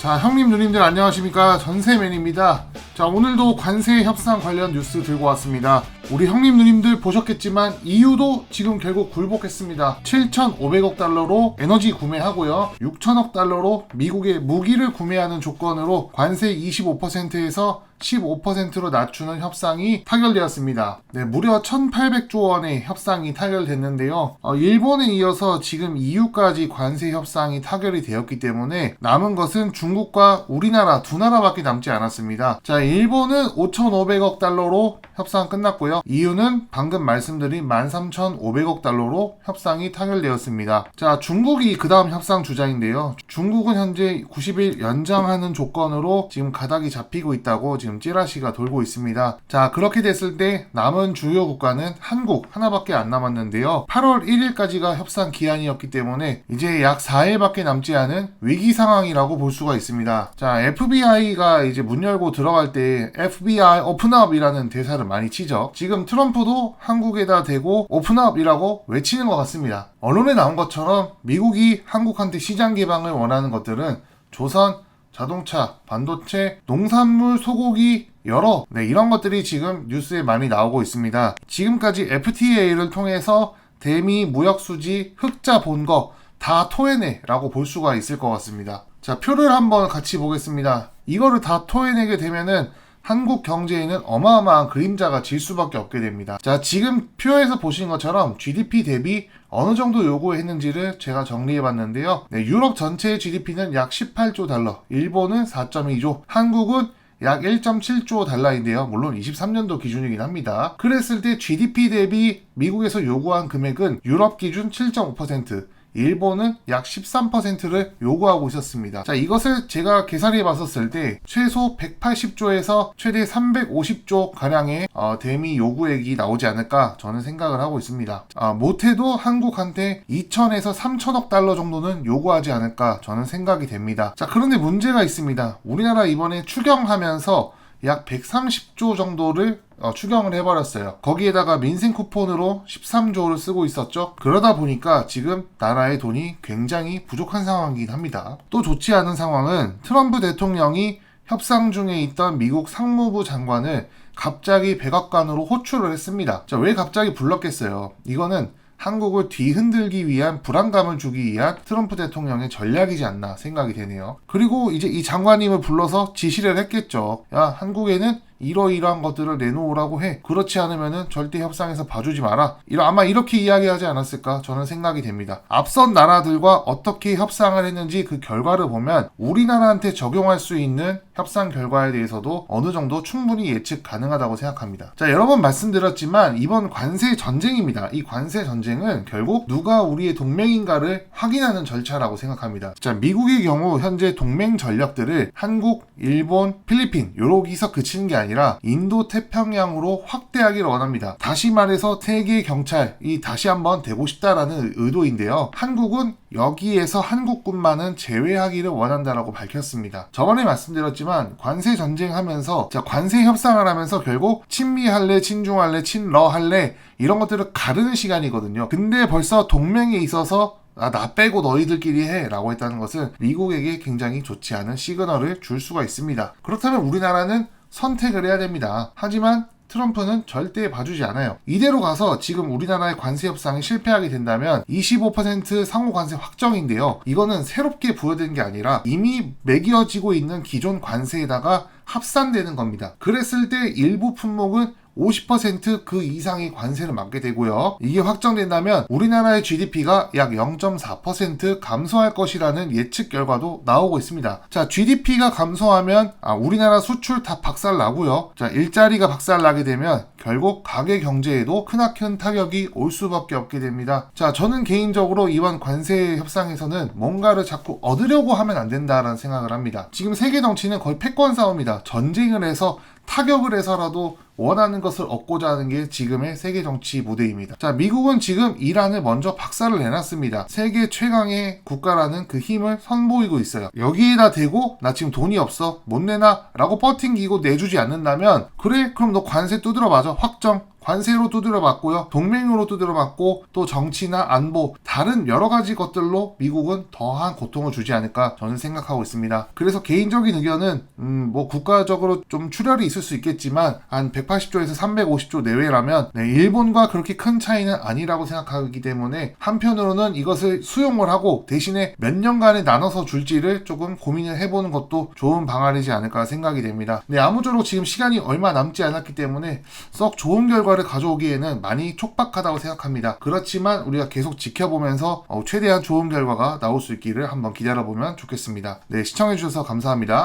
자, 형님, 누님들 안녕하십니까? 전세맨입니다. 자, 오늘도 관세 협상 관련 뉴스 들고 왔습니다. 우리 형님, 누님들 보셨겠지만 EU도 지금 결국 굴복했습니다. 7,500억 달러로 에너지 구매하고요. 6천억 달러로 미국의 무기를 구매하는 조건으로 관세 25%에서 15%로 낮추는 협상이 타결되었습니다. 네, 무려 1,800조 원의 협상이 타결됐는데요. 어, 일본에 이어서 지금 EU까지 관세 협상이 타결이 되었기 때문에 남은 것은 중국과 우리나라 두 나라밖에 남지 않았습니다. 자, 일본은 5,500억 달러로 협상 끝났고요. EU는 방금 말씀드린 13,500억 달러로 협상이 타결되었습니다. 자, 중국이 그 다음 협상 주자인데요. 중국은 현재 90일 연장하는 조건으로 지금 가닥이 잡히고 있다고 지금 찌라시가 돌고 있습니다. 자, 그렇게 됐을 때 남은 주요 국가는 한국 하나밖에 안 남았는데요. 8월 1일까지가 협상 기한이었기 때문에 이제 약 4일밖에 남지 않은 위기 상황이라고 볼 수가 있습니다. 자, FBI가 이제 문 열고 들어갈 때 FBI 오픈업이라는 대사를 많이 치죠. 지금 트럼프도 한국에다 대고 오픈업이라고 외치는 것 같습니다. 언론에 나온 것처럼 미국이 한국한테 시장 개방을 원하는 것들은 조선, 자동차, 반도체, 농산물, 소고기, 여러 네, 이런 것들이 지금 뉴스에 많이 나오고 있습니다. 지금까지 FTA를 통해서 대미 무역 수지 흑자 본 거 다 토해내라고 볼 수가 있을 것 같습니다. 자, 표를 한번 같이 보겠습니다. 이거를 다 토해내게 되면은 한국 경제에는 어마어마한 그림자가 질 수밖에 없게 됩니다. 자, 지금 표에서 보신 것처럼 GDP 대비 어느 정도 요구했는지를 제가 정리해 봤는데요. 네, 유럽 전체의 GDP는 약 18조 달러, 일본은 4.2조, 한국은 약 1.7조 달러인데요. 물론 23년도 기준이긴 합니다. 그랬을 때 GDP 대비 미국에서 요구한 금액은 유럽 기준 7.5%, 일본은 약 13%를 요구하고 있었습니다. 자, 이것을 제가 계산해 봤었을 때 최소 180조에서 최대 350조 가량의 어, 대미 요구액이 나오지 않을까 저는 생각을 하고 있습니다. 아, 못해도 한국한테 2천에서 3천억 달러 정도는 요구하지 않을까 저는 생각이 됩니다. 자, 그런데 문제가 있습니다. 우리나라 이번에 추경하면서 약 130조 정도를 어, 추경을 해버렸어요. 거기에다가 민생 쿠폰으로 13조를 쓰고 있었죠. 그러다 보니까 지금 나라의 돈이 굉장히 부족한 상황이긴 합니다. 또 좋지 않은 상황은 트럼프 대통령이 협상 중에 있던 미국 상무부 장관을 갑자기 백악관으로 호출을 했습니다. 자, 왜 갑자기 불렀겠어요? 이거는 한국을 뒤흔들기 위한 불안감을 주기 위한 트럼프 대통령의 전략이지 않나 생각이 되네요. 그리고 이제 이 장관님을 불러서 지시를 했겠죠. 야, 한국에는 이러이러한 것들을 내놓으라고 해. 그렇지 않으면은 절대 협상에서 봐주지 마라. 이러, 아마 이렇게 이야기하지 않았을까 저는 생각이 됩니다. 앞선 나라들과 어떻게 협상을 했는지 그 결과를 보면 우리나라한테 적용할 수 있는 협상 결과에 대해서도 어느 정도 충분히 예측 가능하다고 생각합니다. 자, 여러 번 말씀드렸지만 이번 관세 전쟁입니다. 이 관세 전쟁은 결국 누가 우리의 동맹인가를 확인하는 절차라고 생각합니다. 자, 미국의 경우 현재 동맹 전력들을 한국, 일본, 필리핀 요러기서 그치는 게 아니라 인도 태평양으로 확대하기를 원합니다. 다시 말해서 세계 경찰이 다시 한번 되고 싶다라는 의도인데요. 한국은 여기에서 한국군만은 제외하기를 원한다라고 밝혔습니다. 저번에 말씀드렸지만 관세 전쟁하면서 자 관세 협상을 하면서 결국 친미 할래, 친중 할래, 친러 할래 이런 것들을 가르는 시간이거든요. 근데 벌써 동맹에 있어서 아, 나 빼고 너희들끼리 해 라고 했다는 것은 미국에게 굉장히 좋지 않은 시그널을 줄 수가 있습니다. 그렇다면 우리나라는 선택을 해야 됩니다. 하지만 트럼프는 절대 봐주지 않아요. 이대로 가서 지금 우리나라의 관세 협상이 실패하게 된다면 25% 상호 관세 확정인데요. 이거는 새롭게 부여된 게 아니라 이미 매겨지고 있는 기존 관세에다가 합산되는 겁니다. 그랬을 때 일부 품목은 50%그 이상의 관세를 맞게 되고요. 이게 확정된다면 우리나라의 GDP가 약 0.4% 감소할 것이라는 예측 결과도 나오고 있습니다. 자, GDP가 감소하면 아, 우리나라 수출 다 박살 나고요. 자, 일자리가 박살 나게 되면 결국 가계 경제에도 크나큰 타격이 올 수밖에 없게 됩니다. 자, 저는 개인적으로 이번 관세 협상에서는 뭔가를 자꾸 얻으려고 하면 안 된다라는 생각을 합니다. 지금 세계 정치는 거의 패권 싸움이다. 전쟁을 해서 타격을 해서라도 원하는 것을 얻고자 하는 게 지금의 세계 정치 무대입니다. 자, 미국은 지금 이란을 먼저 박살을 내놨습니다. 세계 최강의 국가라는 그 힘을 선보이고 있어요. 여기에다 대고 나 지금 돈이 없어 못 내나 라고 버팅기고 내주지 않는다면 그래 그럼 너 관세 두드려 맞아 확정 관세로 두드려 맞고요. 동맹으로 두드려 맞고 또 정치나 안보 다른 여러 가지 것들로 미국은 더한 고통을 주지 않을까 저는 생각하고 있습니다. 그래서 개인적인 의견은 음, 뭐 국가적으로 좀 출혈이 있을 수 있겠지만 한 180조에서 350조 내외라면 네, 일본과 그렇게 큰 차이는 아니라고 생각하기 때문에 한편으로는 이것을 수용을 하고 대신에 몇 년간에 나눠서 줄지를 조금 고민을 해보는 것도 좋은 방안이지 않을까 생각이 됩니다. 네, 아무쪼록 지금 시간이 얼마 남지 않았기 때문에 썩 좋은 결과 를 가져오기에는 많이 촉박하다고 생각합니다. 그렇지만 우리가 계속 지켜보면서 어, 최대한 좋은 결과가 나올 수 있기를 한번 기다려보면 좋겠습니다. 네, 시청해주셔서 감사합니다.